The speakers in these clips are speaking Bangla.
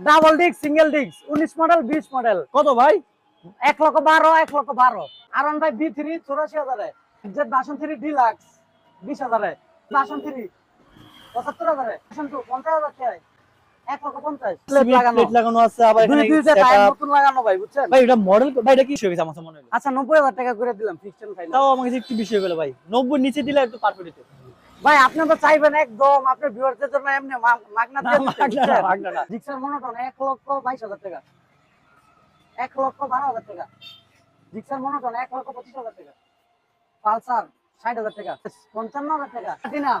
ডাবল ডিস্ক সিঙ্গেল ডিস্ক উনিশ মডেল বিশ মডেল কত ভাই? এক লক্ষ বারো এক লক্ষ বারো। আর ভাই বি থ্রি চৌরাশি হাজারে। জেড বাসন থ্রি ডিলাক্স বিশ হাজারে। বাসন থ্রি পঁচাত্তর হাজারে। বাসন টু পঞ্চাশ হাজার এক লক্ষ পঞ্চাশ। লাগানো। আছে আবার দুই এখানে দুইটা টায়ার setup। নতুন লাগানো ভাই বুঝছেন? ভাই এটা মডেল ভাই এটা কি আমার মনে আচ্ছা নব্বই হাজার টাকা করে দিলাম ফিক্সড ফাইনাল তাও আমাকে একটু বেশি হয়ে গেল ভাই। নব্বই নিচে দিলে একটু পারফেক্ট হতো ভাই আপনি তো চাইবেন একদম আপনার ভিউয়ারদের জন্য এমনি মাগনা। জিক্সার মনোটন এক লক্ষ বাইশ হাজার টাকা। এক লক্ষ বারো হাজার টাকা। জিক্সার মনোটন এক লক্ষ পঁচিশ হাজার টাকা। পালসার ষাট হাজার টাকা। পঞ্চান্ন হাজার টাকা। প্লাটিনা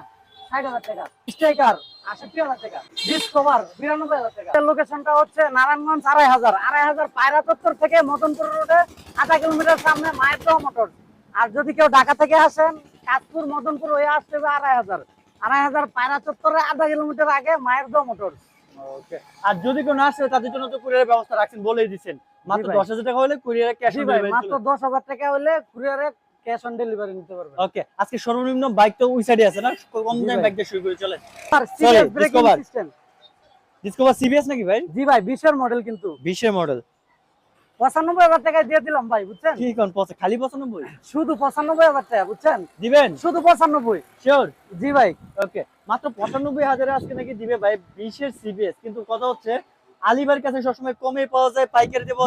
ষাট হাজার টাকা। স্ট্রাইকার আষট্টি হাজার টাকা। ডিসকভার বিরানব্বই হাজার টাকা। লোকেশনটা হচ্ছে নারায়ণগঞ্জ আড়াই হাজার। আড়াই হাজার পায়রা চত্বর থেকে মদনপুর রোডে আধা কিলোমিটার সামনে মায়ের মোটর। আর যদি কেউ ঢাকা থেকে আসেন কাজপুর মদনপুর হয়ে আসতে হবে আড়াই হাজার। আড়াই হাজার পায়রা চত্বরে আধা কিলোমিটার আগে মায়ের দোয়া মোটর। আর যদি কেউ না আসে তাদের জন্য তো কুরিয়ারের ব্যবস্থা রাখছেন বলেই দিচ্ছেন। মাত্র দশ হাজার টাকা হলে কুরিয়ারে ক্যাশ মাত্র দশ হাজার টাকা হলে কুরিয়ারে ক্যাশ অন ডেলিভারি নিতে পারবেন। ওকে আজকে সর্বনিম্ন বাইক তো ওই সাইডে আছে না? কম জি বাইক দিয়ে শুরু করে চলে আর serious braking. System discover CBS নাকি ভাই? জি ভাই বিশের মডেল কিন্তু। বিশের মডেল পঁচানব্বই হাজার টাকায় দিয়ে দিলাম ভাই বুঝছেন? কি কোন খালি পঁচানব্বই? শুধু পঁচানব্বই হাজার টাকা বুঝছেন? দিবেন? শুধু পঁচানব্বই। শিওর জি ভাই। ওকে মাত্র পঁচানব্বই হাজারে আজকে নাকি দিবে ভাই বিশের সিবিএস কিন্তু কথা হচ্ছে আলিবার কাছে সবসময় কমে পাওয়া যায় পাইকারি দেবো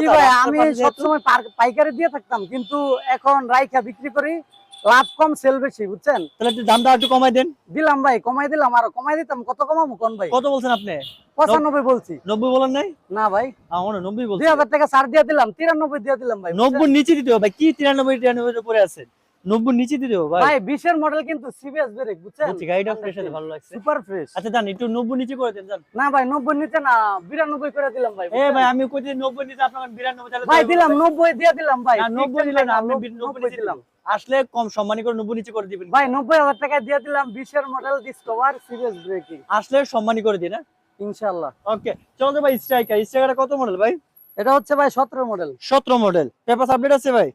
আমি সবসময় পাইকারি দিয়ে থাকতাম কিন্তু এখন রাইখা বিক্রি করি লাভ কম সেল বেশি বুঝছেন? তাহলে একটু দামটা একটু কমাই দেন। দিলাম ভাই কমাই দিলাম আর কমাই দিতাম। কত কমাবো কোন ভাই? কত বলছেন আপনি? পঁচানব্বই বলছি। নব্বই বলেন নাই? না ভাই। আমার নব্বই বলছি। দুই হাজার টাকা ছাড় দিয়ে দিলাম তিরানব্বই দিয়ে দিলাম ভাই নব্বই নিচে দিতে হবে ভাই কি তিরানব্বই তিরানব্বই উপরে আছে? নব্বই নিচে দিতে হবে ভাই। বিশের মডেল কিন্তু সিবিএস ব্রেক বুঝছেন? বুঝছি, গাড়িটা ফ্রেশ আছে ভালো লাগছে। সুপার ফ্রেশ আচ্ছা জান একটু নব্বই নিচে করে দেন জান না ভাই নব্বই নিচে না বিরানব্বই করে দিলাম ভাই এ ভাই আমি নব্বই নিচে আপনার বিরানব্বই ভাই দিলাম নব্বই। দিয়ে দিলাম ভাই নব্বই নব্বই দিলাম। আসলে কম সম্মানী করে নব্বই নিচে করে দিবেন। ভাই নব্বই হাজার টাকা দিয়ে দিলাম বিশের মডেল ডিসকভার সিরিয়াস ব্রেকিং আসলে সম্মানী করে দিন ইনশাল্লাহ ওকে চলো তো ভাই স্ট্রাইকার স্ট্রাইকার কত মডেল ভাই? এটা হচ্ছে ভাই সতেরো মডেল সতেরো মডেল পেপার আপডেট আছে ভাই?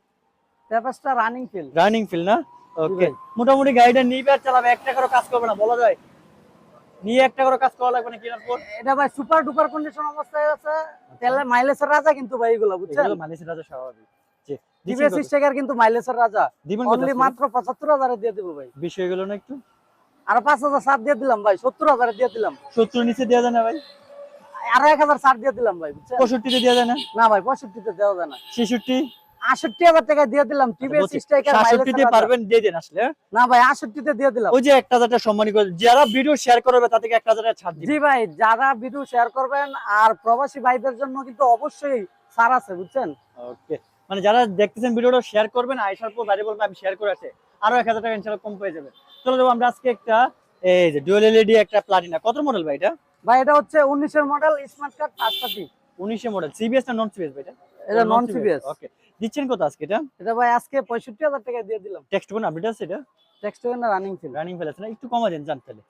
পেপারসটা রানিং ফিল রানিং ফিল না? ওকে মোটামুটি গাড়িটা নিবে আর চালাবে একটা করে কাজ করবে না বলা যায়। নিয়ে একটা করে কাজ করা লাগবে না কেনার পর এটা ভাই সুপার ডুপার কন্ডিশন অবস্থায় আছে। তেলে মাইলেজের রাজা কিন্তু ভাই এগুলো বুঝছেন? মালিশের রাজা স্বাভাবিক। ডিবিএস স্টেকার কিন্তু মাইলেজের রাজা। দিবেন অনলি মাত্র পঁচাত্তর হাজারে দিয়ে দেবো ভাই। বেশি হয়ে গেল না একটু? আর পাঁচ হাজার ছাড় দিয়ে দিলাম ভাই সত্তর হাজারে দিয়ে দিলাম। সত্তর নিচে দেওয়া যায় না ভাই? আরও এক হাজার ছাড় দিয়ে দিলাম ভাই বুঝছেন? পঁয়ষট্টিতে দেওয়া যায় না? না ভাই পঁয়ষট্টিতে দেওয়া যায় না। ছেষট্টি? আষট্টি হাজার টাকা দিয়ে দিলাম টিভিএস স্ট্রাইকার সাতষট্টিতে পারবেন দিয়ে দেন আসলে হ্যাঁ? না ভাই আষট্টিতে দিয়ে দিলাম। ওই যে একটা হাজার টাকা সম্মানী করে যারা ভিডিও শেয়ার করবে তা থেকে একটা হাজার টাকা ছাড় দিন। জি ভাই যারা ভিডিও শেয়ার করবেন আর প্রবাসী ভাইদের জন্য কিন্তু অবশ্যই ছাড় আছে বুঝছেন? ওকে মানে যারা দেখতেছেন ভিডিওটা শেয়ার করবেন আইসার পর বাইরে বলবেন আমি শেয়ার করে আছে। আরও এক হাজার টাকা ইনশাল্লাহ কম পেয়ে যাবে। চলো যাব আমরা আজকে একটা এই যে ডুয়েল এলইডি একটা প্লাটিনা কত মডেল ভাই এটা? ভাই এটা হচ্ছে উনিশের মডেল স্মার্ট কার্ড পাঁচটাটি। উনিশে মডেল সিবিএস না নন সিবিএস ভাই এটা? এটা নন সিবিএস ওকে দিচ্ছেন কত আজকে এটা? এটা ভাই আজকে পঁয়ষট্টি হাজার টাকা দিয়ে দিলাম। টেক্সট কোন আপডেট আছে এটা? টেক্সট না রানিং ছিল রানিং ফেল আছে না? একটু কমা দেন জান তাহলে।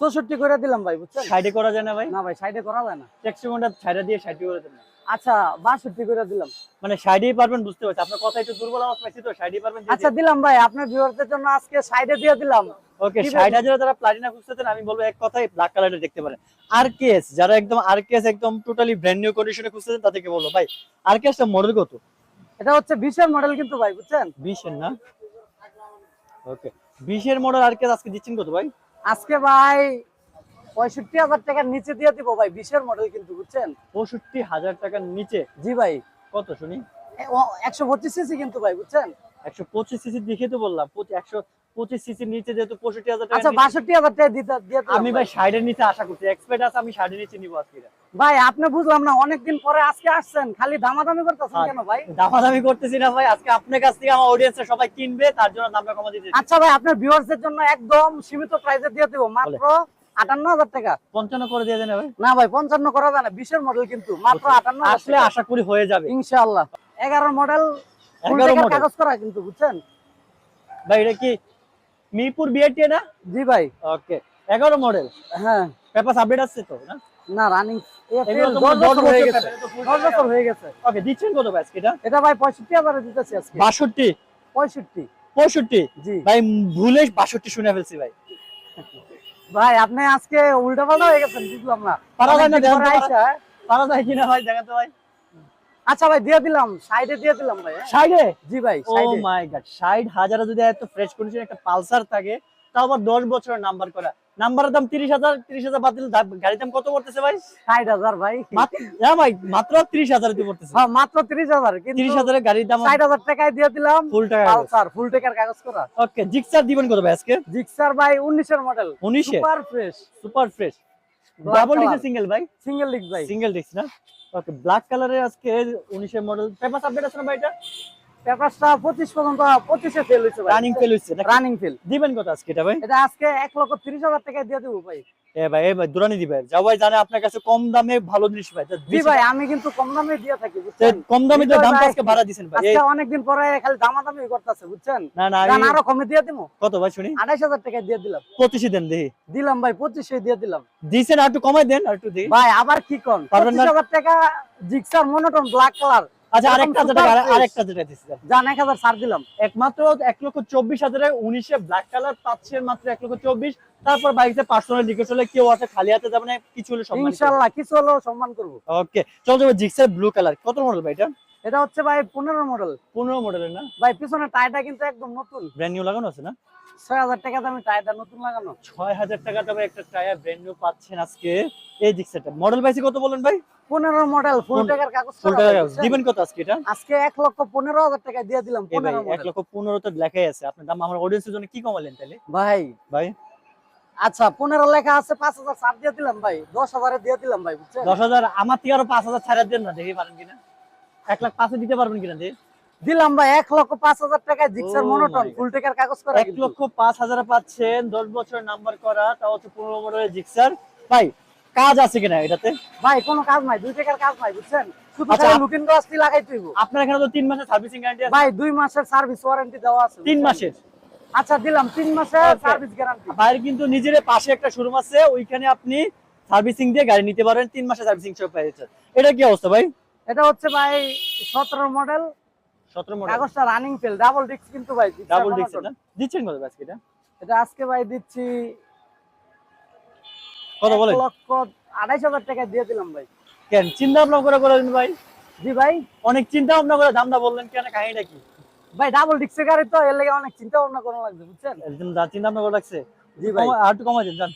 চৌষট্টি করে দিলাম ভাই বুঝছেন? সাইডে করা যায় না ভাই? না ভাই সাইডে করা যায় না। টেক্সট কোনটা সাইডে দিয়ে সাইডে করে না। আচ্ছা বাষট্টি করে দিলাম। মানে সাইডেই পারবেন বুঝতে পারছি। আপনার কথা একটু দুর্বল আওয়াজ পাইছি তো সাইডেই পারবেন আচ্ছা দিলাম ভাই। আপনার ভিউয়ারদের জন্য আজকে সাইডে দিয়ে দিলাম। ওকে ষাট আছে। হাজারে যারা প্লাটিনা খুঁজতেছেন আমি বলব এক কথাই ব্ল্যাক কালারটা দেখতে পারেন। আরকেএস যারা একদম আরকেএস একদম টোটালি ব্র্যান্ড নিউ কন্ডিশনে খুঁজতেছেন তাদেরকে বলব। ভাই আরকেএসটা মডেল কত? এটা হচ্ছে বিশের মডেল কিন্তু ভাই বুঝছেন? বিশের না? ওকে বিশের মডেল আরকেএস আজকে দিচ্ছেন কত ভাই? আজকে ভাই পঁয়ষট্টি হাজার টাকার নিচে দিয়ে দিব ভাই বিশের মডেল কিন্তু বুঝছেন? পঁয়ষট্টি হাজার টাকার নিচে? জি ভাই। কত শুনি? একশো পঁচিশ সিসি কিন্তু ভাই বুঝছেন? একশো পঁচিশ সিসি দেখে তো বললাম একশো পঁচিশ সিসির নিচে যেহেতু পঁয়ষট্টি হাজার আচ্ছা বাষট্টি হাজার টাকা দিতে আমি ভাই ষাটের নিচে আশা করছি আছে আমি ষাটের নিচে নিবো আজকে। ভাই আপনি বুঝলাম না অনেকদিন পরে আজকে আসছেন খালি দামাদামি করতেছেন কেন ভাই? দামাদামি করতেছি না ভাই আজকে আপনার কাছ থেকে আমার অডিয়েন্সরা সবাই কিনবে তার জন্য দামটা কমা দিতে আচ্ছা ভাই আপনার ভিউয়ার্সদের জন্য একদম সীমিত প্রাইসে দিয়ে দেবো মাত্র আটান্ন হাজার টাকা। পঞ্চান্ন করে দিয়ে দেন ভাই। না ভাই পঞ্চান্ন করা যায় না বিশের মডেল কিন্তু মাত্র আটান্ন আসলে আশা করি হয়ে যাবে। ইনশাআল্লাহ। এগারো মডেল কাগজ করা কিন্তু বুঝছেন? ভাই এটা কি মিরপুর বিআরটি না? জি ভাই। ওকে এগারো মডেল হ্যাঁ। পেপার আপডেট আছে তো না? না রানিং এগুলো তো দশ দশ বছর হয়ে গেছে। পেপার, এটা তো full দশ বছর হয়ে গেছে। ওকে দিচ্ছেন কত ভাই এটা? এটা ভাই পঁয়ষট্টি হাজারে দিতেছি আজকে। বাষট্টি? পঁয়ষট্টি। পঁয়ষট্টি? জি। ভাই ভুলে বাষট্টি শুনে ফেলছি ভাই। ভাই আপনি আজকে উল্টা পাল্টা হয়ে গেছেন বুঝলাম না। পারা যায় না, পরে কিনা ভাই দেখেন ভাই। আচ্ছা ভাই দিয়ে দিলাম। সাইডে দিয়ে দিলাম ভাই হ্যাঁ? সাইডে জি ভাই ও মাই গড ষাট হাজারে যদি এত ফ্রেশ কন্ডিশন একটা পালসার থাকে তাও আবার দশ বছরের নাম্বার করা। নাম্বারের দাম তিরিশ হাজার তিরিশ হাজার বাতিল গাড়ির দাম কত পড়তেছে ভাই? ষাট হাজার ভাই। মাত্র হ্যাঁ ভাই মাত্র তিরিশ হাজার দিয়ে পড়তেছে। হ্যাঁ মাত্র তিরিশ হাজার কিন্তু তিরিশ হাজারের গাড়ির দাম ষাট হাজার টাকায় দিয়ে দিলাম। ফুল টাকা পালসার ফুল টেকার কাগজ করা। ওকে জিক্সার দিবেন কত ভাই আজকে? জিক্সার ভাই উনিশের মডেল উনিশে? Super fresh super fresh double. ডিক্স সিঙ্গেল ভাই? সিঙ্গেল লিগ ভাই। সিঙ্গেল ডিক্স না? ওকে ব্ল্যাক কালারের আজকে উনিশের মডেল পেপার আপডেট আছে না ভাই এটা? পেপারটা পঁচিশ পর্যন্ত পঁচিশে ফেল হয়েছে ভাই। রানিং ফেল নাকি? রানিং ফেল দিবেন কত আজকে এটা ভাই? এটা আজকে এক লক্ষ তিরিশ হাজার টাকায় দিয়ে দেবো ভাই। এ ভাই এ ভাই দুরানি দিবে। যাও ভাই জানে আপনার কাছে কম দামে ভালো জিনিস তা জি ভাই আমি কিন্তু কম দামে দিয়ে থাকি বুঝছেন? কম দামে তো ভাই, আজকে দিছেন ভাই। আজকে অনেকদিন পরে খালি দামাদামি করতেছে বুঝছেন? না না এই- আরও কমে দিয়ে দিবো। কত ভাই শুনি? আড়াইশ হাজার টাকায় দিয়ে দিলাম। পঁচিশে দেন দেখি। দিলাম ভাই পঁচিশে দিয়ে দিলাম। দিছেন আর একটু কমাই দেন আর একটু দিই। ভাই আবার কি কোন? পারবেন না? পঁচিশ হাজার টাকা জিক্সার মনোটন ব্ল্যাক কালার। আচ্ছা আরেকটা যেটা। আরেকটা যেটা দিছি জান এক হাজার ছাড় দিলাম। একমাত্র এক লক্ষ চব্বিশ হাজারে উনিশে ব্ল্যাক কালার পাচ্ছেন মাত্র এক লক্ষ চব্বিশ। তারপর বাইকে পার্সোনাল রিকোয়েস্ট হলে কেউ আছে খালি হাতে যাবে না কিছু হলে সম্মান ইনশাআল্লাহ কিছু হলে সম্মান করব। ওকে চল যাব জিক্সের ব্লু কালার কত মডেল ভাই এটা? এটা হচ্ছে ভাই পনেরো মডেল পনেরো মডেলের না? ভাই পিছনের টায়ারটা কিন্তু একদম নতুন। ব্র্যান্ড নিউ লাগানো আছে না? ছয় হাজার টাকা দামে টায়ারটা নতুন লাগানো। ছয় হাজার টাকা তবে একটা টায়ার ব্র্যান্ড নিউ পাচ্ছেন আজকে। এই জিক্সেরটা মডেল পাইছি কত বলেন ভাই? পনেরো মডেল ফুল টাকার কাগজ ফুল করা টাকা দিবেন কত আজকে এটা? আজকে এক লক্ষ পনেরো হাজার টাকা দিয়ে দিলাম এ ভাই পনেরো এক লক্ষ পনেরো তো লেখাই আছে। আপনার দাম আমার অডিয়েন্সের জন্য কি কমালেন তাহলে? ভাই। ভাই? আচ্ছা পনেরো লেখা আছে পাঁচ হাজার ছাড় দিয়ে দিলাম ভাই। দশ হাজারে দিয়ে দিলাম ভাই বুঝছেন? দশ হাজার আমার থেকে আরও পাঁচ হাজার ছাড়া দেন না দেখি পারেন কিনা। এক লাখ পাঁচে দিতে পারবেন কিনা দেখি দিলাম ভাই এক লক্ষ পাঁচ হাজার টাকায় জিক্সার মনোটন. ফুল টাকার কাগজ করা এক লক্ষ পাঁচ হাজার পাচ্ছেন দশ বছর নাম্বার করা তাও হচ্ছে পনেরো মডেলের জিক্সার ভাই কাজ আছে কিনা এটাতে? ভাই কোনো কাজ নাই দুই টাকার কাজ নাই বুঝছেন? শুধু আচ্ছা, লাগাই তুইব আপনার এখানে তো তিন মাসের সার্ভিসিং গ্যারান্টি আছে। ভাই দুই মাসের সার্ভিস ওয়ারেন্টি দেওয়া আছে তিন মাসের? আচ্ছা দিলাম তিন মাসের সার্ভিস গ্যারান্টি ভাইয়ের কিন্তু নিজের পাশে একটা শোরুম আছে ওইখানে আপনি সার্ভিসিং দিয়ে গাড়ি নিতে পারবেন তিন মাসের সার্ভিসিং সব এটা কি অবস্থা ভাই? এটা হচ্ছে ভাই সতেরো মডেল সতেরো মডেল কাগজটা রানিং ফেল ডাবল ডিস্ক কিন্তু ভাই ডাবল। ডিক্স না? দিচ্ছেন কত আজকে এটা? এটা আজকে ভাই দিচ্ছি কত বলেন? লক্ষ আড়াইশ হাজার টাকা দিয়ে দিলাম ভাই। কেন? চিন্তা ভাবনা করে করে দিন ভাই। জি ভাই। অনেক চিন্তা ভাবনা করে দামটা বললেন কেন কাহিনীটা কি? ভাই ডাবল ডিস্কের গাড়ি তো এর লেগে অনেক চিন্তা ভাবনা করা লাগবে বুঝছেন? একদম চিন্তা ভাবনা করে রাখছে। জি ভাই। আর একটু কমাই দেন যান।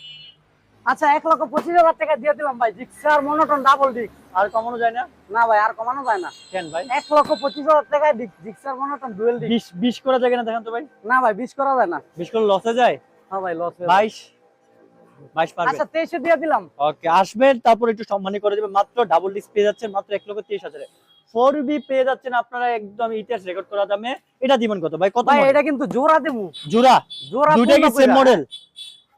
আচ্ছা এক লক্ষ পঁচিশ হাজার টাকা দিয়ে দিলাম ভাই জিক্সার মনোটন ডাবল ডিস্ক আর কমানো যায় না? না ভাই আর কমানো যায় না। কেন ভাই? এক লক্ষ পঁচিশ হাজার টাকায় জিক্সার মনোটন ডুয়েল ডিস্ক বিশ বিশ করা যায় কিনা দেখেন তো ভাই? না ভাই বিশ করা যায় না। বিশ করে লসে যায়? হ্যাঁ ভাই লস বাইশ? বাইশ পারবে। আচ্ছা তেইশে দিয়ে দিলাম। ওকে আসবেন তারপর একটু সম্মানী করে মাত্র ডাবল পেয়ে যাচ্ছেন মাত্র এক লক্ষ তেইশ হাজারে। ফোর বি পেয়ে যাচ্ছেন আপনারা একদম ইতিহাস রেকর্ড করা দামে। এটা দিবেন কত ভাই? কত এটা কিন্তু জোড়া দেবো জোড়া? জোড়া দুটাই কি সেম মডেল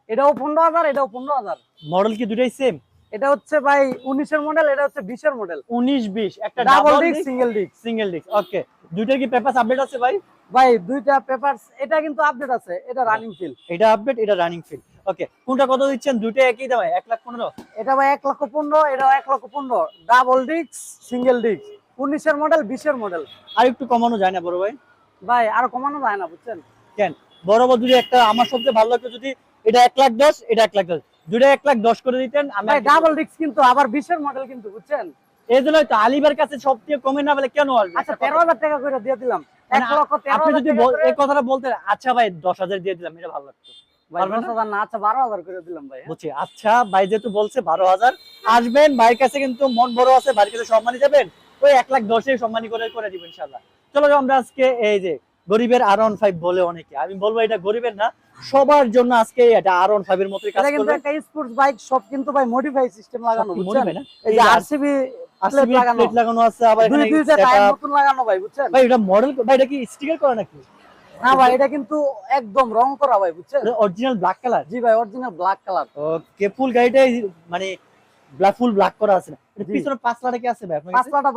এটাও পনেরো হাজার এটাও পনেরো হাজার। মডেল কি দুটাই সেম এটা হচ্ছে ভাই উনিশের মডেল এটা হচ্ছে বিশের মডেল উনিশ বিশ একটা double disc single disc single disc okay দুইটার কি পেপার আপডেট আছে ভাই? ভাই দুইটা পেপার এটা কিন্তু আপডেট আছে এটা রানিং ফিল এটা আপডেট এটা রানিং ফিল ওকে কোনটা কত দিচ্ছেন? দুইটা একই দামে এক লাখ পনেরো? এটা ভাই এক লক্ষ পনেরো এটা এক লক্ষ পনেরো। ডাবল ডিস্ক সিঙ্গেল ডিস্ক উনিশের মডেল বিশের মডেল আর একটু কমানো যায় না বড় ভাই? ভাই আর কমানো যায় না বুঝছেন? কেন? বড় বড় যদি একটা আমার সবচেয়ে ভালো লাগতো যদি এটা এক লাখ দশ এটা এক লাখ দশ। দুইটা এক লাখ দশ করে দিতেন ডাবল ডিস্ক কিন্তু আবার বিশের মডেল কিন্তু বুঝছেন? এই জন্য তো আলিবার কাছে সব থেকে কমে না বলে কেন আচ্ছা তেরো হাজার টাকা করে দিয়ে দিলাম। মানে আপনি যদি এই কথাটা বলতে আচ্ছা ভাই দশ হাজার দিয়ে দিলাম এটা ভালো লাগতো। আচ্ছা বারো হাজার করে দিলাম ভাই হ্যাঁ? আচ্ছা ভাই যেহেতু বলছে বারো হাজার আসবেন ভাইয়ের কাছে কিন্তু মন বড় আছে ভাইয়ের কাছে সম্মানী যাবেন ওই এক লাখ দশে সম্মানী করে করে দিব ইনশাল্লাহ চলো আমরা আজকে এই যে গরিবের আর ওয়ান ফাইভ বলে অনেকে। আমি বলব এটা গরিবের না সবার জন্য আজকে এটা আর ওয়ান ফাইভ এর মতোই কাজ করবে। একটা স্পোর্টস বাইক সব কিন্তু ভাই মডিফাই সিস্টেম লাগানো বুঝছেন? না? এই যে আরসিবি RCB লাগানো। আছে আবার এখানে দুইটা টায়ার নতুন লাগানো ভাই বুঝছেন? ভাই এটা মডেল ভাই এটা কি স্টিকার করা নাকি? না ভাই এটা কিন্তু একদম রং করা ভাই বুঝছেন? অরিজিনাল ব্ল্যাক কালার জি ভাই original black colour okay full গাড়িটাই মানে ব্ল্যাক ফুল ব্ল্যাক করা আছে। পিছনে পাঁচ কি আছে ভাই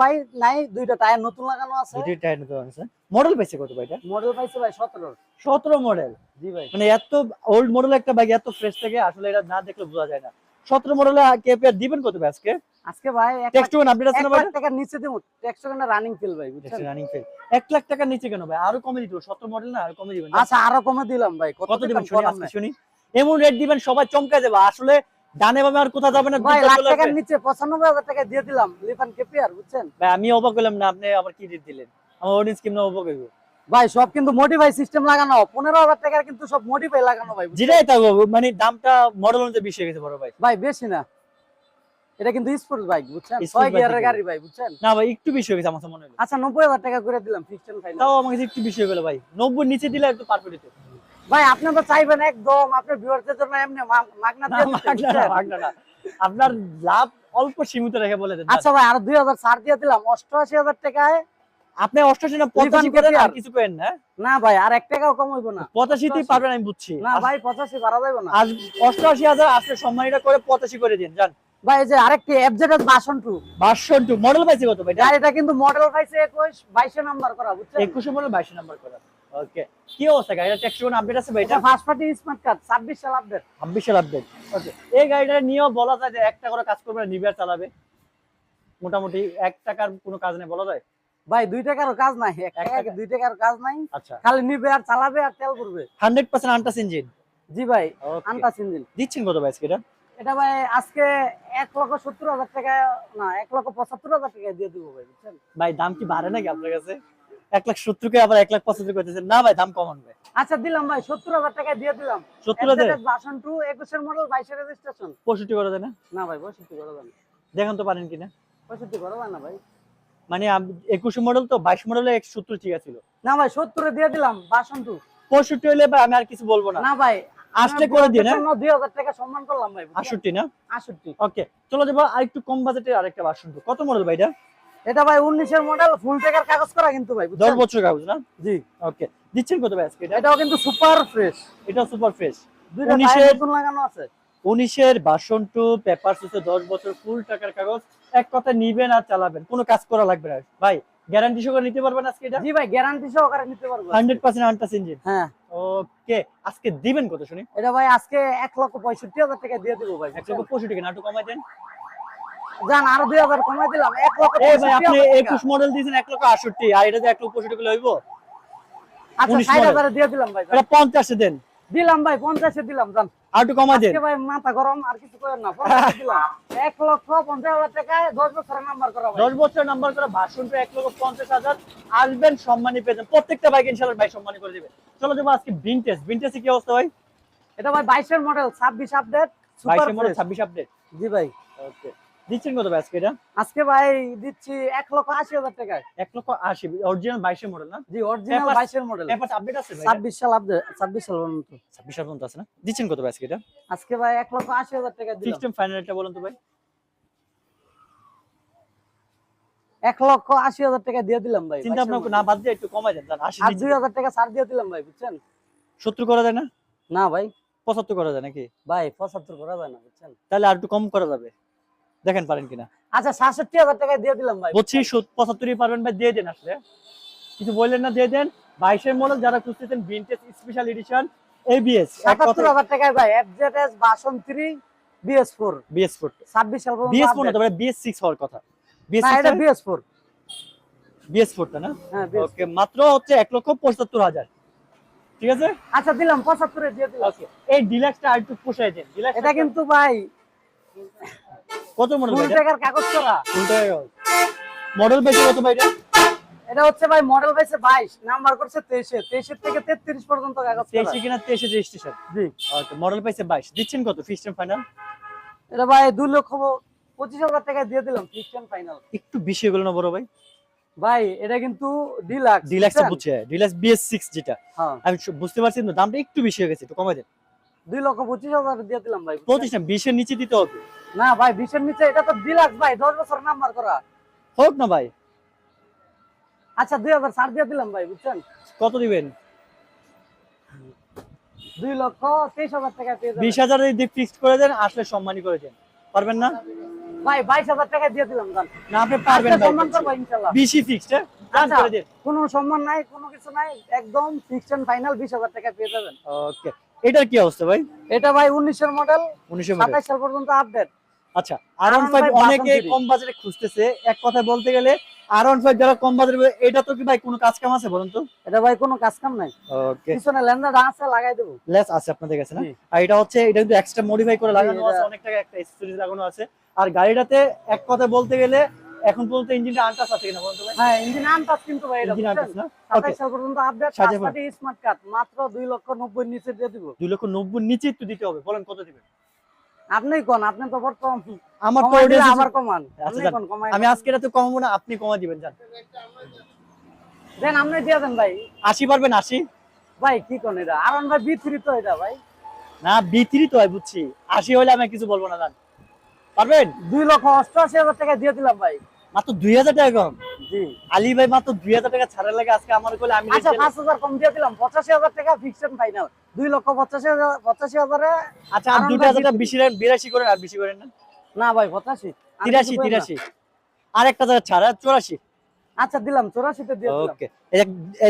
ভাই নাই দুইটা টায়ার নতুন লাগানো আছে। দুটি টায়ার নিতে আছে। মডেল পাইছে কত ভাই এটা? মডেল পাইছে ভাই সতেরো। সতেরো মডেল। জি ভাই। মানে এত ওল্ড মডেল একটা বাইক এত ফ্রেশ থেকে আসলে এটা না দেখলে বোঝা যায় না। সতেরো মডেলে কে পেয়ার দিবেন কত ভাই আজকে? আজকে ভাই টেক্সট আপডেট আছে না ভাই? লাখ টাকার নিচে দেবো। টেক্সট রানিং ফিল ভাই বুঝছেন? রানিং ফেল এক লাখ টাকার নিচে কেন ভাই? আরও কমে দিত সতেরো মডেল না আরও কমে দিবেন। আচ্ছা আরও কমে দিলাম ভাই। কত দিবেন? শুনি আজকে শুনি। এমন রেট দিবেন সবাই চমকা যাবে আসলে ডানে বামে আর কোথাও যাবে না ভাই লাখ টাকার নিচে টাকা দিয়ে দিলাম লিফান কেপিয়ার বুঝছেন? ভাই আমি অবাক হলাম না আপনি আবার কি দিলেন? আমার অডিয়েন্স কেমন অবাক হইব? ভাই সব কিন্তু মডিফাই সিস্টেম লাগানো পনেরো হাজার টাকার কিন্তু সব মডিফাই লাগানো ভাই? যেটাই মানে দামটা মডেল অনুযায়ী বেশি হয়ে গেছে বড় ভাই। ভাই বেশি না। এটা কিন্তু স্পোর্টস বাইক বুঝছেন? Sports ছয় bike গিয়ারের গাড়ি ভাই বুঝছেন? না ভাই একটু বেশি হয়ে গেছে আমার মনে হলো আচ্ছা নব্বই হাজার টাকা করে দিলাম ফিক্সড ফাইনাল তাও আমার একটু বেশি হয়ে গেল ভাই। নব্বই নিচে দিলে একটু পারফেক্ট হতো ভাই আপনি তো চাইবেন একদম আপনার ভিউয়ারদের জন্য এমনি মাগনা দিয়ে মাগনা না, আপনার লাভ অল্প সীমিত রেখে বলে দেন আচ্ছা ভাই আর দুই হাজার ছাড় দিয়ে দিলাম। অষ্টআশি হাজার টাকায় আপনি অষ্টাশি না পঁচাশি Refund করেন আর কিছু করেন না না ভাই আর এক টাকাও কম হইব না। পঁচাশিতেই 88 পারবেন আমি বুঝছি। না ভাই পঁচাশি বাড়া যাবে না। আজ অষ্টআশি হাজার আসলে সম্মানীটা করে পঁচাশি করে দিন জান ভাই এই যে আরেকটি এফজেড বাসন টু বাসন টু মডেল পাইছে কত ভাই এটা? কিন্তু মডেল পাইছে একুশ বাইশে নাম্বার করা বুঝছেন? একুশে মডেল বাইশে নাম্বার করা। ওকে কি অবস্থা গাড়িটা? ট্যাক্সি কোন আপডেট আছে ভাই? এটা ফার্স্ট পার্টি স্মার্ট কার্ড ছাব্বিশ সাল আপডেট ছাব্বিশের আপডেট ওকে এই গাড়িটা নিয়েও বলা যায় যে একটা করে কাজ করবে নিবে চালাবে। মোটামুটি এক টাকার কোনো কাজ নেই বলা যায়? ভাই দুই টাকারও কাজ নাই। এক টাকা। দুই টাকার কাজ নাই। আচ্ছা। খালি নিবে আর চালাবে আর তেল হান্ড্রেড পার্সেন্ট আনটাস ইঞ্জিন জি ভাই আনটাস ইঞ্জিন দিচ্ছেন কত ভাই এটা? এটা ভাই আজকে এক লক্ষ সত্তর হাজার টাকা না এক লক্ষ পঁচাত্তর হাজার টাকা দিয়ে দিব ভাই বুঝছেন? ভাই দাম কি বাড়ে নাকি আপনার কাছে? এক লাখ সত্তর কে আবার এক লাখ পঁচাত্তর করতেছেন না ভাই দাম কমান ভাই। আচ্ছা দিলাম ভাই সত্তর হাজার টাকা দিয়ে দিলাম। সত্তর হাজার? বাসন টু একুশের মডেল বাইশের রেজিস্ট্রেশন পঁয়ষট্টি করে দেয় না? না ভাই পঁয়ষট্টি করা যায় না দেখেন তো পারেন কিনা। পঁয়ষট্টি করা যায় না ভাই। মানে একুশে মডেল তো বাইশ মডেলে এক সত্তর ঠিক আছে না ভাই সত্তরে দিয়ে দিলাম বাসন টু পঁয়ষট্টি হলে ভাই আমি আর কিছু বলব না। না ভাই আসলে করে দিয়ে না দুই হাজার টাকা সম্মান করলাম ভাই বুঝছেন? আটষট্টি না? আটষট্টি। ওকে চলো যাব আর একটু কম বাজেটের আরেকটা বাসন কত মডেল ভাই এটা? এটা ভাই উনিশের মডেল ফুল টেকার কাগজ করা কিন্তু ভাই দশ বুঝছেন? বছর কাগজ না? জি। ওকে দিচ্ছেন কত ভাই আজকে এটাও কিন্তু সুপার ফ্রেশ এটা সুপার ফ্রেশ দুইটা উনিশের- টায়ার নতুন লাগানো আছে। উনিশের বাসন টু পেপার হচ্ছে দশ বছর ফুল টাকার কাগজ। এক কথা নিবেন আর চালাবেন। কোনো কাজ করা লাগবে না ভাই গ্যারান্টি সহকারে নিতে পারবেন আজকে এটা? জি ভাই গ্যারান্টি সহকারে নিতে পারব হান্ড্রেড পার্সেন্ট আনটাস ইঞ্জিন হ্যাঁ। ওকে আজকে দিবেন কত শুনি? এটা ভাই আজকে এক লক্ষ পঁয়ষট্টি হাজার টাকা দিয়ে দিব ভাই এক লক্ষ পঁয়ষট্টি টাকা নাটু কমাই দেন। জান আরও দুই হাজার কমাই দিলাম এক লক্ষ আপনি একুশ মডেল দিয়েছেন এক লক্ষ আটষট্টি আর এটা যে এক লক্ষ পঁয়ষট্টি কিলো হইব আচ্ছা ষাট হাজারে দিয়ে দিলাম ভাই এটা পঞ্চাশে দেন। দিলাম ভাই পঞ্চাশে দিলাম জান। আর একটু কমাই দেন। ভাই মাথা গরম আর কিছু করেন না দিলাম। এক লক্ষ পঞ্চাশ হাজার টাকায় দশ বছরের নাম্বার করা দশ বছর নাম্বার করে ভাষণ এক লক্ষ পঞ্চাশ হাজার আসবেন সম্মানী পেয়েছেন প্রত্যেকটা বাইক ইনশাল্লাহ ভাই সম্মানী করে দিবে। চলো যাব আজকে ভিনটেজ ভিনটেজে কি অবস্থা ভাই? এটা ভাই বাইশের মডেল ছাব্বিশ আপডেট মডেল ছাব্বিশ আপডেট জি ভাই। ওকে দিচ্ছেন কত ভাই আজকে এটা? আজকে ভাই দিচ্ছি এক লক্ষ আশি হাজার টাকায়। এক লক্ষ আশি অরিজিনাল বাইশে মডেল না? জি অরিজিনাল বাইশের মডেল পেপার আপডেট আছে ছাব্বিশ সাল আপডেট ছাব্বিশ সাল পর্যন্ত। ছাব্বিশ সাল পর্যন্ত আছে না? দিচ্ছেন কত ভাই আজকে এটা? আজকে ভাই এক লক্ষ আশি হাজার টাকা সিস্টেম ফাইনাল এটা বলুন তো ভাই। এক লক্ষ আশি হাজার টাকা দিয়ে দিলাম ভাই চিন্তা ভাবনা না বাদ দিয়ে একটু কমাই দেন আর দুই হাজার টাকা ছাড় দিয়ে দিলাম ভাই বুঝছেন? সত্তর করা যায় না? না ভাই। পঁচাত্তর করা যায় নাকি? ভাই পঁচাত্তর করা যায় না বুঝছেন? তাহলে আর একটু কম করা যাবে। দেখেন পারেন কিনা। আচ্ছা সাতষট্টি হাজার টাকা দিয়ে দিলাম ভাই। বলছি পঁচাত্তরই পারবেন ভাই দিয়ে দেন আসলে। কিছু বললেন না দিয়ে দেন। বাইশের মডেল যারা খুঁজতেছেন ভিনটেজ স্পেশাল এডিশন এবিএস সাতাত্তর হাজার টাকায় ভাই FZS version three BS four BS four ছাব্বিশ সাল বিএস ফোর না তবে বিএস সিক্স হওয়ার কথা। বিএস ফোর বিএস ফোরটা না? হ্যাঁ BS4 ওকে মাত্র হচ্ছে এক লক্ষ পঁচাত্তর হাজার। ঠিক আছে? আচ্ছা দিলাম পঁচাত্তরে দিয়ে দিলাম। এই ডিলাক্সটা আর একটু পোষায় দেন। ডিলাক্স এটা কিন্তু ভাই কত মডেল ফুল টাকার কাগজ করা। মডেল বেশি কত ভাই এটা? এটা হচ্ছে ভাই মডেল পাইছে বাইশ নাম্বার করছে তেইশে তেইশের থেকে তেত্রিশ পর্যন্ত কাগজ করা। তেইশে কিনা তেইশে রেজিস্ট্রেশন জি। ওকে মডেল পাইছে বাইশ। দিচ্ছেন কত? ফিক্সড ফাইনাল এটা ভাই দুই লক্ষ পঁচিশ হাজার টাকা দিয়ে দিলাম ফিক্সড ফাইনাল একটু বেশি গেল না বড় ভাই? ভাই এটা কিন্তু ডিলাক্স ডিলাক্স বুঝছে ডিলাক্স বিএস সিক্স যেটা। হ্যাঁ। আমি বুঝতে পারছি কিন্তু দামটা একটু বেশি হয়ে গেছে একটু কমাই দেন। দুই লক্ষ পঁচিশ হাজার দিয়ে দিলাম ভাই বুঝছেন? পঁচিশ না বিশের নিচে দিতে হবে। না ভাই বিশের নিচে এটা তো ডিলাক্স ভাই দশ বছর নাম্বার করা। হোক না ভাই। আচ্ছা দুই হাজার ছাড় দিয়ে দিলাম ভাই বুঝছেন? কত দিবেন? দুই লক্ষ তেইশ হাজার টাকা বিশ হাজার যদি ফিক্সড করে দেন আসলে সম্মানী করে দেন। পারবেন না? ভাই বাইশ হাজার টাকা দিয়ে দিলাম না আপনি পারবেন সম্মান করব ইনশাল্লাহ। ফিক্সড হ্যাঁ? আচ্ছা। কোনো সম্মান নাই কোনো কিছু নাই একদম ফিক্সড এন্ড ফাইনাল বিশ হাজার টাকা পেয়ে যাবেন ওকে এটার কি অবস্থা ভাই? এটা ভাই উনিশের মডেল উনিশে মডেল সাতাইশ সাল পর্যন্ত আপডেট আচ্ছা আর Aron ফাইভ অনেকে কম বাজারে খুঁজতেছে। এক কথায় বলতে গেলে আর ওয়ান ফাইভ যারা কম বাজারে এটা তো কি ভাই কোনো কাজ কাম আছে বলুন তো? এটা ভাই কোনো কাজ কাম নাই। ওকে পিছনে ল্যান্ডারটা আছে লাগাই দেব। লেস আছে আপনাদের কাছে না? আর এটা হচ্ছে এটা কিন্তু এক্সট্রা মডিফাই করে লাগানো আছে অনেক টাকা একটা এক্সেসরিজ লাগানো আছে। আর গাড়িটাতে এক কথা বলতে গেলে এখন পর্যন্ত ইঞ্জিনটা আনটাস আছে কিনা বলতে ভাই? হ্যাঁ ইঞ্জিন আনটাস কিন্তু ভাই এটা ইঞ্জিন আনটাস না? ওকে 27 সাল পর্যন্ত। আপডেট পাঁচটি স্মার্ট কার্ড মাত্র 2 লক্ষ 90 নিচে দিয়ে দিব। দুই লক্ষ নব্বই নিচে একটু দিতে হবে বলেন কত দিবেন? আপনিই কোন আপনি তো বর্তমান আমার তো আবার কমান। আচ্ছা, আপনি। কোন কমাই আমি আজকে রাতে কমাবো না আপনি কমা দিবেন জান দেন আপনি দিয়ে দেন ভাই। আশি পারবেন আশি? ভাই কি কোন এটা? আর ভাই বি থ্রি তো এটা ভাই। না বিক্রি তো হয় বুঝছি। আশি হলে আমি কিছু বলব না জান পারবেন? দুই লক্ষ অষ্টআশি হাজার টাকা দিয়ে দিলাম ভাই। মাত্র দুই হাজার টাকা কম? জি। আলী ভাই মাত্র দুই হাজার টাকা ছাড়ার লাগে আজকে আমার আমি আচ্ছা পাঁচ হাজার কম দিয়ে দিলাম। পঁচাশি হাজার টাকা ফিক্সড ফাইনাল দুই লক্ষ পঁচাশি হাজার পঁচাশি হাজারে আচ্ছা আর দুটো হাজার বেশি বিরাশি করেন আর বেশি করেন না? না ভাই পঁচাশি। তিরাশি। তিরাশি। আর একটা হাজার ছাড় চুরাশি। আচ্ছা দিলাম চৌরাশিতে দিয়ে ওকে।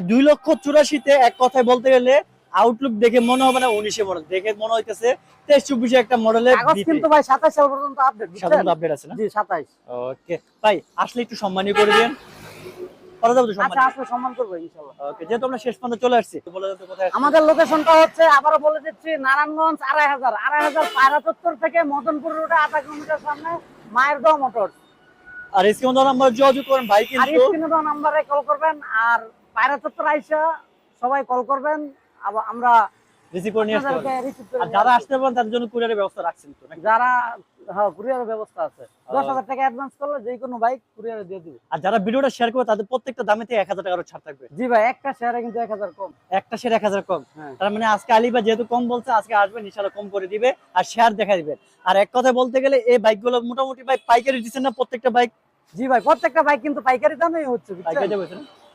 দুই লক্ষ চুরাশিতে এক কথায় বলতে গেলে আউটলুক দেখে মনে হবে না উনিশে মডেল দেখে মনে হইতেছে তেইশ চব্বিশে একটা মডেলের কাগজ কিন্তু ভাই সাতাশ সাল পর্যন্ত আপডেট সাধারণত আপডেট আছে না? জি সাতাইশ। ওকে ভাই আসলে একটু সম্মানী করে দিন আচ্ছা বলে দাও তো কোথায় আসছি? আমাদের লোকেশনটা হচ্ছে আবারও বলে দিচ্ছি নারায়ণগঞ্জ আড়াই হাজার। আড়াই হাজার পায়রা চত্বর থেকে মদনপুর রোডে আধা কিলোমিটার সামনে মায়ের দোয়া মোটর আর স্ক্রিন নাম্বার যোগাযোগ করেন ভাই আর কিন্তু স্ক্রিনে নাম্বারে কল করবেন আর পায়রা চত্বর আইসা সবাই কল করবেন। আবার আমরা রিসিভ করে নিয়ে আসতে আর যারা আসতে পারেন তাদের জন্য কুরিয়ারের ব্যবস্থা রাখছেন তো যারা হ্যাঁ কুরিয়ারের ব্যবস্থা আছে। দশ হাজার টাকা অ্যাডভান্স করলে যে কোনো বাইক কুরিয়ারে দিয়ে দিবে। আর যারা ভিডিওটা শেয়ার করবে তাদের প্রত্যেকটা দামে থেকে এক হাজার ছাড় থাকবে। জি ভাই একটা শেয়ারে কিন্তু এক হাজার কম। একটা শেয়ার এক হাজার কম। হ্যাঁ। তার মানে আজকে যেহেতু কম বলছে আজকে আসবেন ইনশাল্লাহ কম করে দিবে আর শেয়ার দেখা দিবে আর এক কথায় বলতে গেলে এই বাইকগুলো মোটামুটি ভাই পাইকারি দিচ্ছেন না প্রত্যেকটা বাইক জি ভাই প্রত্যেকটা বাইক কিন্তু পাইকারি দামেই হচ্ছে পাইকারি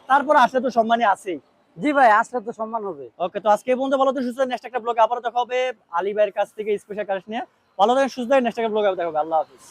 তারপর আসলে তো সম্মানই আছেই। জি ভাই, আজকে তো সম্মান হবে। ওকে, তো আজকে বন্ধু ভালো তো সুস্থ নেক্সট একটা ব্লগে আবার দেখা হবে। আলী ভাইয়ের কাছ থেকে স্পেশাল কালেকশন নিয়ে। ভালো থাকেন, সুস্থ নেক্সট একটা ব্লগে দেখা হবে। আল্লাহ হাফিজ।